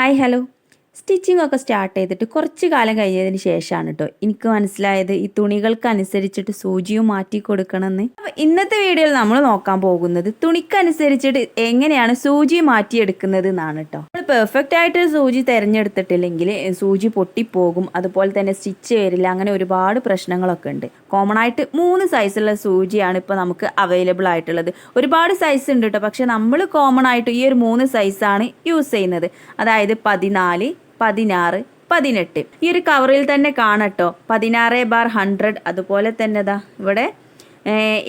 Hi hello. Stitching ഒക്കെ start ചെയ്തിട്ട് കുറച്ച് കാലം കഴിഞ്ഞതിന് ശേഷമാണ് കേട്ടോ എനിക്ക് മനസ്സിലായത് ഈ തുണികൾക്ക് അനുസരിച്ചിട്ട് സൂചിയും മാറ്റി കൊടുക്കണമെന്ന്. അപ്പോൾ ഇന്നത്തെ വീഡിയോയിൽ നമ്മൾ നോക്കാൻ പോകുന്നത് തുണിക്കനുസരിച്ചിട്ട് എങ്ങനെയാണ് സൂചി മാറ്റിയെടുക്കുന്നത് എന്നാണ് കേട്ടോ പെർഫെക്റ്റ് ആയിട്ട് സൂചി തിരഞ്ഞെടുത്തിട്ടില്ലെങ്കിൽ സൂചി പൊട്ടിപ്പോകും അതുപോലെ തന്നെ സ്റ്റിച്ച് വരില്ല അങ്ങനെ ഒരുപാട് പ്രശ്നങ്ങളൊക്കെ ഉണ്ട്. കോമൺ ആയിട്ട് മൂന്ന് സൈസുള്ള സൂചിയാണ് ഇപ്പോൾ നമുക്ക് അവൈലബിൾ ആയിട്ടുള്ളത്. ഒരുപാട് സൈസ് ഉണ്ട് കേട്ടോ പക്ഷെ നമ്മൾ കോമൺ ആയിട്ട് ഈ ഒരു മൂന്ന് സൈസാണ് യൂസ് ചെയ്യുന്നത്. അതായത് പതിനാല് പതിനാറ് പതിനെട്ട്. ഈ ഒരു കവറിൽ തന്നെ കാണട്ടോ പതിനാറ് ബാർ ഹൺഡ്രഡ് അതുപോലെ തന്നെ ഇതാ ഇവിടെ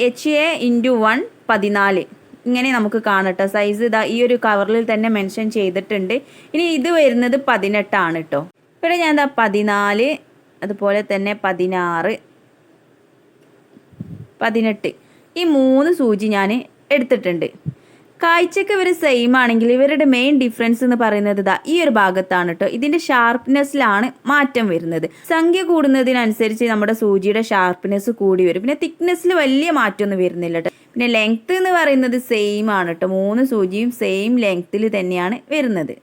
എച്ച് എ ഇന്റു വൺ പതിനാല്. ഇങ്ങനെ നമുക്ക് കാണട്ടോ. സൈസ് ഇതാ ഈ ഒരു കവറിൽ തന്നെ മെൻഷൻ ചെയ്തിട്ടുണ്ട്. ഇനി ഇത് വരുന്നത് പതിനെട്ടാണ് കേട്ടോ ഇവിടെ ഞാൻ എന്താ പതിനാല് അതുപോലെ തന്നെ പതിനാറ് പതിനെട്ട്. ഈ മൂന്ന് സൂചി ഞാൻ എടുത്തിട്ടുണ്ട്. കാഴ്ചക്ക് ഇവർ സെയിം ആണെങ്കിൽ ഇവരുടെ മെയിൻ ഡിഫറൻസ് എന്ന് പറയുന്നത് ഇതാ ഈ ഒരു ഭാഗത്താണ് കേട്ടോ ഇതിന്റെ ഷാർപ്നെസ്സിലാണ് മാറ്റം വരുന്നത്. സംഖ്യ കൂടുന്നതിനനുസരിച്ച് നമ്മുടെ സൂചിയുടെ ഷാർപ്നെസ് കൂടി വരും. പിന്നെ തിക്നെസ്സിൽ വലിയ മാറ്റമൊന്നും വരുന്നില്ല കേട്ടോ പിന്നെ ലെങ്ത് എന്ന് പറയുന്നത് സെയിം ആണ് കേട്ടോ മൂന്ന് സൂചിയും സെയിം ലെങ്ത്തിൽ തന്നെയാണ് വരുന്നത്.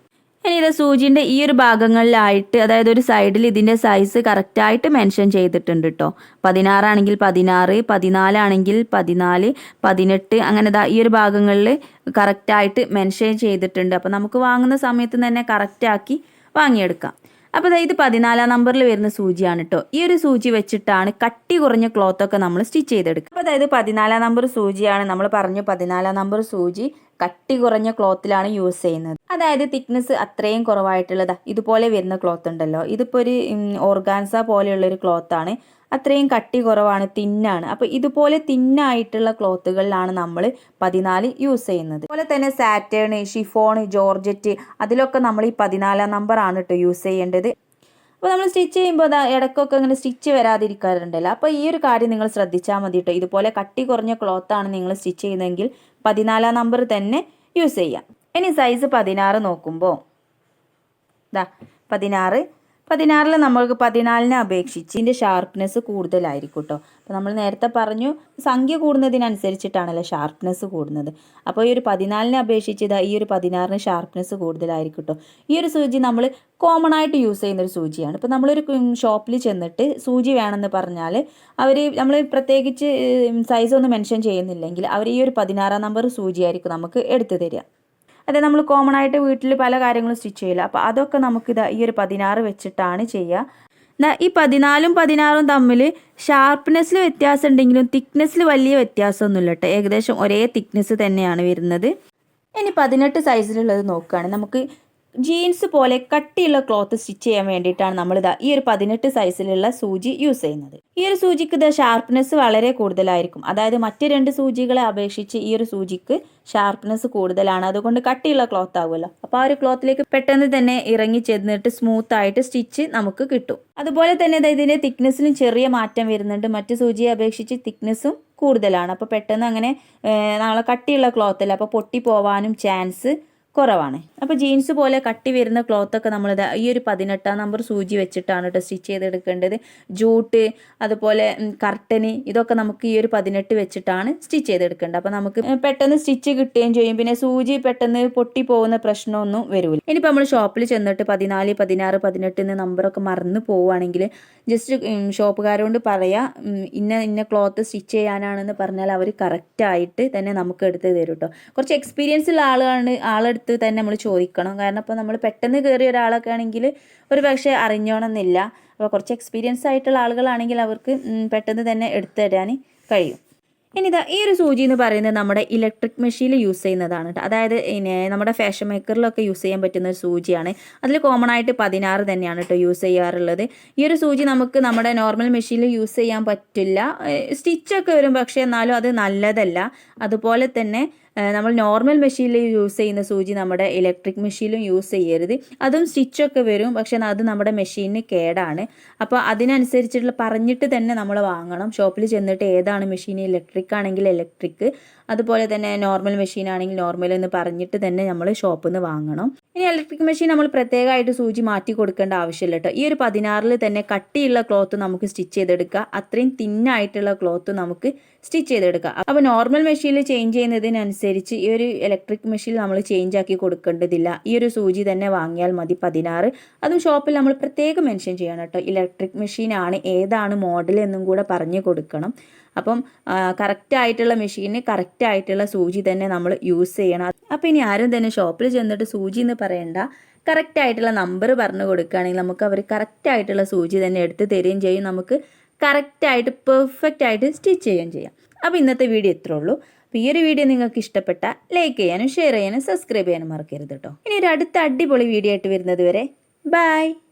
ഇനി ഇത് സൂചിന്റെ ഈ ഒരു ഭാഗങ്ങളിലായിട്ട് അതായത് ഒരു സൈഡിൽ ഇതിന്റെ സൈസ് കറക്റ്റായിട്ട് മെൻഷൻ ചെയ്തിട്ടുണ്ട് കേട്ടോ പതിനാറാണെങ്കിൽ പതിനാറ് പതിനാലാണെങ്കിൽ പതിനാല് പതിനെട്ട് അങ്ങനെ ഈ ഒരു ഭാഗങ്ങളിൽ കറക്റ്റായിട്ട് മെൻഷൻ ചെയ്തിട്ടുണ്ട്. അപ്പോൾ നമുക്ക് വാങ്ങുന്ന സമയത്ത് തന്നെ കറക്റ്റാക്കി വാങ്ങിയെടുക്കാം. അപ്പോൾ ഇത് പതിനാലാം നമ്പറിൽ വരുന്ന സൂചിയാണ് കേട്ടോ ഈ ഒരു സൂചി വെച്ചിട്ടാണ് കട്ടി കുറഞ്ഞ ക്ലോത്തൊക്കെ നമ്മൾ സ്റ്റിച്ച് ചെയ്തെടുക്കുക. അപ്പോൾ അതായത് പതിനാലാം നമ്പർ സൂചിയാണ്. നമ്മൾ പറഞ്ഞു പതിനാലാം നമ്പർ സൂചി കട്ടി കുറഞ്ഞ ക്ലോത്തിലാണ് യൂസ് ചെയ്യുന്നത്. അതായത് തിക്നെസ് അത്രയും കുറവായിട്ടുള്ളത്. ഇതുപോലെ വരുന്ന ക്ലോത്ത് ഉണ്ടല്ലോ. ഇതിപ്പോൾ ഒരു ഓർഗാൻസ പോലെയുള്ള ഒരു ക്ലോത്ത് ആണ് അത്രയും കട്ടി കുറവാണ് തിന്നാണ്. അപ്പോൾ ഇതുപോലെ തിന്നായിട്ടുള്ള ക്ലോത്തുകളിലാണ് നമ്മൾ പതിനാല് യൂസ് ചെയ്യുന്നത്. അതുപോലെ തന്നെ സാറ്റേൺ ഷിഫോൺ ജോർജറ്റ് അതിലൊക്കെ നമ്മൾ ഈ പതിനാലാം നമ്പർ ആണ് കേട്ടോ യൂസ് ചെയ്യേണ്ടത്. അപ്പോൾ നമ്മൾ സ്റ്റിച്ച് ചെയ്യുമ്പോൾ അതാ ഇടയ്ക്കൊക്കെ ഇങ്ങനെ സ്റ്റിച്ച് വരാതിരിക്കാറുണ്ടല്ലോ. അപ്പോൾ ഈ ഒരു കാര്യം നിങ്ങൾ ശ്രദ്ധിച്ചാൽ മതി കേട്ടോ ഇതുപോലെ കട്ടി കുറഞ്ഞ ക്ലോത്താണ് നിങ്ങൾ സ്റ്റിച്ച് ചെയ്യുന്നതെങ്കിൽ പതിനാലാം നമ്പർ തന്നെ യൂസ് ചെയ്യാം. ഇനി സൈസ് പതിനാറ് നോക്കുമ്പോൾ ഇതാ പതിനാറ് പതിനാറിൽ നമ്മൾക്ക് പതിനാലിനെ അപേക്ഷിച്ച് ഇതിന്റെ ഷാർപ്നെസ് കൂടുതലായിരിക്കും കേട്ടോ അപ്പോൾ നമ്മൾ നേരത്തെ പറഞ്ഞു സംഖ്യ കൂടുന്നതിനനുസരിച്ചിട്ടാണല്ലോ ഷാർപ്നെസ് കൂടുന്നത്. അപ്പോൾ ഈ ഒരു പതിനാലിനെ അപേക്ഷിച്ച് ഇതാ ഈ ഒരു പതിനാറിന് ഷാർപ്നെസ് കൂടുതലായിരിക്കും കേട്ടോ ഈ ഒരു സൂചി നമ്മൾ കോമൺ ആയിട്ട് യൂസ് ചെയ്യുന്ന ഒരു സൂചിയാണ്. ഇപ്പോൾ നമ്മളൊരു ഷോപ്പിൽ ചെന്നിട്ട് സൂചി വേണമെന്ന് പറഞ്ഞാൽ അവർ നമ്മൾ പ്രത്യേകിച്ച് സൈസ് ഒന്നും മെൻഷൻ ചെയ്യുന്നില്ലെങ്കിൽ അവർ ഈ ഒരു പതിനാറാം നമ്പർ സൂചിയായിരിക്കും നമുക്ക് എടുത്തു തരിക. അതായത് നമ്മൾ കോമൺ ആയിട്ട് വീട്ടിൽ പല കാര്യങ്ങളും സ്റ്റിച്ച് ചെയ്യില്ല അപ്പോൾ അതൊക്കെ നമുക്ക് ഇതാ ഈ ഒരു പതിനാറ് വെച്ചിട്ടാണ് ചെയ്യുക ഈ പതിനാലും പതിനാറും തമ്മിൽ ഷാർപ്പ്നെസ്സിൽ വ്യത്യാസം ഉണ്ടെങ്കിലും തിക്നെസ്സിൽ വലിയ വ്യത്യാസമൊന്നുമില്ല കേട്ടോ ഏകദേശം ഒരേ തിക്നെസ് തന്നെയാണ് വരുന്നത്. ഇനി പതിനെട്ട് സൈസിലുള്ളത് നോക്കുകയാണെങ്കിൽ നമുക്ക് ജീൻസ് പോലെ കട്ടിയുള്ള ക്ലോത്ത് സ്റ്റിച്ച് ചെയ്യാൻ വേണ്ടിയിട്ടാണ് ഇതാ ഈ ഒരു പതിനെട്ട് സൈസിലുള്ള സൂചി യൂസ് ചെയ്യുന്നത്. ഈ ഒരു സൂചിക്ക് ഇത് ഷാർപ്നെസ് വളരെ കൂടുതലായിരിക്കും. അതായത് മറ്റ് രണ്ട് സൂചികളെ അപേക്ഷിച്ച് ഈ ഒരു സൂചിക്ക് ഷാർപ്നെസ് കൂടുതലാണ്. അതുകൊണ്ട് കട്ടിയുള്ള ക്ലോത്ത് ആവുമല്ലോ. അപ്പോൾ ആ ഒരു ക്ലോത്തിലേക്ക് പെട്ടെന്ന് തന്നെ ഇറങ്ങി ചെന്നിട്ട് സ്മൂത്ത് ആയിട്ട് സ്റ്റിച്ച് നമുക്ക് കിട്ടും. അതുപോലെ തന്നെ ഇതിന്റെ തിക്നെസ്സിനും ചെറിയ മാറ്റം വരുന്നുണ്ട്. മറ്റ് സൂചിയെ അപേക്ഷിച്ച് തിക്നെസ്സും കൂടുതലാണ്. അപ്പോൾ പെട്ടെന്ന് അങ്ങനെ നമ്മളെ കട്ടിയുള്ള ക്ലോത്തല്ല അപ്പോൾ പൊട്ടി പോവാനും ചാൻസ് കുറവാണ്. അപ്പോൾ ജീൻസ് പോലെ കട്ടി വരുന്ന ക്ലോത്തൊക്കെ നമ്മൾ ഈ ഒരു പതിനെട്ടാം നമ്പർ സൂചി വെച്ചിട്ടാണ് കേട്ടോ സ്റ്റിച്ച് ചെയ്തെടുക്കേണ്ടത്. ജൂട്ട് അതുപോലെ കർട്ടന് ഇതൊക്കെ നമുക്ക് ഈ ഒരു പതിനെട്ട് വെച്ചിട്ടാണ് സ്റ്റിച്ച് ചെയ്തെടുക്കേണ്ടത്. അപ്പോൾ നമുക്ക് പെട്ടെന്ന് സ്റ്റിച്ച് കിട്ടുകയും ചെയ്യും. പിന്നെ സൂചി പെട്ടെന്ന് പൊട്ടി പോകുന്ന പ്രശ്നമൊന്നും വരില്ല ഇനിയിപ്പോൾ നമ്മൾ ഷോപ്പിൽ ചെന്നിട്ട് പതിനാല് പതിനാറ് പതിനെട്ട് എന്ന നമ്പറൊക്കെ മറന്നു പോവുകയാണെങ്കിൽ ജസ്റ്റ് ഷോപ്പുകാരോട് പറയാം ഇന്ന ഇന്ന ക്ലോത്ത് സ്റ്റിച്ച് ചെയ്യാനാണെന്ന് പറഞ്ഞാൽ അവർ കറക്റ്റായിട്ട് തന്നെ നമുക്ക് എടുത്ത് തരും കേട്ടോ കുറച്ച് എക്സ്പീരിയൻസ് ഉള്ള ആളാണ് ആളെടുത്ത് അടുത്ത് തന്നെ നമ്മൾ ചോദിക്കണം. കാരണം ഇപ്പോൾ നമ്മൾ പെട്ടെന്ന് കയറിയ ഒരാളൊക്കെ ആണെങ്കിൽ ഒരു പക്ഷേ അറിഞ്ഞോണമെന്നില്ല അപ്പോൾ കുറച്ച് എക്സ്പീരിയൻസ് ആയിട്ടുള്ള ആളുകളാണെങ്കിൽ അവർക്ക് പെട്ടെന്ന് തന്നെ എടുത്തു തരാൻ കഴിയും. ഇനി ഇതാ ഈ ഒരു സൂചി എന്ന് പറയുന്നത് നമ്മുടെ ഇലക്ട്രിക് മെഷീനിൽ യൂസ് ചെയ്യുന്നതാണ് കേട്ടോ അതായത് നമ്മുടെ ഫാഷൻ മേക്കറിലൊക്കെ യൂസ് ചെയ്യാൻ പറ്റുന്ന ഒരു സൂചിയാണ്. അതിൽ കോമൺ ആയിട്ട് പതിനാറ് തന്നെയാണ് കേട്ടോ യൂസ് ചെയ്യാറുള്ളത്. ഈ ഒരു സൂചി നമുക്ക് നമ്മുടെ നോർമൽ മെഷീനിൽ യൂസ് ചെയ്യാൻ പറ്റില്ല. സ്റ്റിച്ചൊക്കെ വരും പക്ഷേ എന്നാലും അത് നല്ലതല്ല. അതുപോലെ തന്നെ നമ്മൾ നോർമൽ മെഷീനിൽ യൂസ് ചെയ്യുന്ന സൂചി നമ്മുടെ ഇലക്ട്രിക് മെഷീനിലും യൂസ് ചെയ്യരുത്. അതും സ്റ്റിച്ചൊക്കെ വരും പക്ഷേ അത് നമ്മുടെ മെഷീനിന് കേടാണ്. അപ്പോൾ അതിനനുസരിച്ചിട്ടുള്ള പറഞ്ഞിട്ട് തന്നെ നമ്മൾ വാങ്ങണം. ഷോപ്പിൽ ചെന്നിട്ട് ഏതാണ് മെഷീൻ ഇലക്ട്രിക് ആണെങ്കിൽ ഇലക്ട്രിക് അതുപോലെ തന്നെ നോർമൽ മെഷീൻ ആണെങ്കിൽ നോർമൽ എന്ന് പറഞ്ഞിട്ട് തന്നെ നമ്മൾ ഷോപ്പിൽ നിന്ന് വാങ്ങണം. ഇനി ഇലക്ട്രിക് മെഷീൻ നമ്മൾ പ്രത്യേകമായിട്ട് സൂചി മാറ്റി കൊടുക്കേണ്ട ആവശ്യമില്ല കേട്ടോ ഈ ഒരു പതിനാറിൽ തന്നെ കട്ടിയുള്ള ക്ലോത്ത് നമുക്ക് സ്റ്റിച്ച് ചെയ്തെടുക്കുക അത്രയും തിന്നായിട്ടുള്ള ക്ലോത്ത് നമുക്ക് സ്റ്റിച്ച് ചെയ്തെടുക്കുക അപ്പോൾ നോർമൽ മെഷീനിൽ ചേഞ്ച് ചെയ്യുന്നതിനനുസരിച്ച് ഈ ഒരു ഇലക്ട്രിക് മെഷീൻ നമ്മൾ ചേഞ്ച് ആക്കി കൊടുക്കേണ്ടതില്ല. ഈ ഒരു സൂചി തന്നെ വാങ്ങിയാൽ മതി പതിനാറ്. അതും ഷോപ്പിൽ നമ്മൾ പ്രത്യേകം മെൻഷൻ ചെയ്യണം കേട്ടോ ഇലക്ട്രിക് മെഷീനാണ് ഏതാണ് മോഡൽ എന്നും കൂടെ പറഞ്ഞു കൊടുക്കണം. അപ്പം കറക്റ്റായിട്ടുള്ള മെഷീന് കറക്റ്റായിട്ടുള്ള സൂചി തന്നെ നമ്മൾ യൂസ് ചെയ്യണം. അപ്പോൾ ഇനി ആരും തന്നെ ഷോപ്പിൽ ചെന്നിട്ട് സൂചി എന്ന് പറയണ്ട. കറക്റ്റായിട്ടുള്ള നമ്പർ പറഞ്ഞു കൊടുക്കുകയാണെങ്കിൽ നമുക്ക് അവർ കറക്റ്റായിട്ടുള്ള സൂചി തന്നെ എടുത്ത് തരികയും ചെയ്യും. നമുക്ക് കറക്റ്റായിട്ട് പെർഫെക്റ്റ് ആയിട്ട് സ്റ്റിച്ച് ചെയ്യുകയും ചെയ്യാം. അപ്പോൾ ഇന്നത്തെ വീഡിയോ ഇത്രേ ഉള്ളൂ. അപ്പോൾ ഈ ഒരു വീഡിയോ നിങ്ങൾക്ക് ഇഷ്ടപ്പെട്ട ലൈക്ക് ചെയ്യാനും ഷെയർ ചെയ്യാനും സബ്സ്ക്രൈബ് ചെയ്യാനും മറക്കരുത് കേട്ടോ ഇനി ഒരു അടുത്ത അടിപൊളി വീഡിയോ ആയിട്ട് വരുന്നത് വരെ ബൈ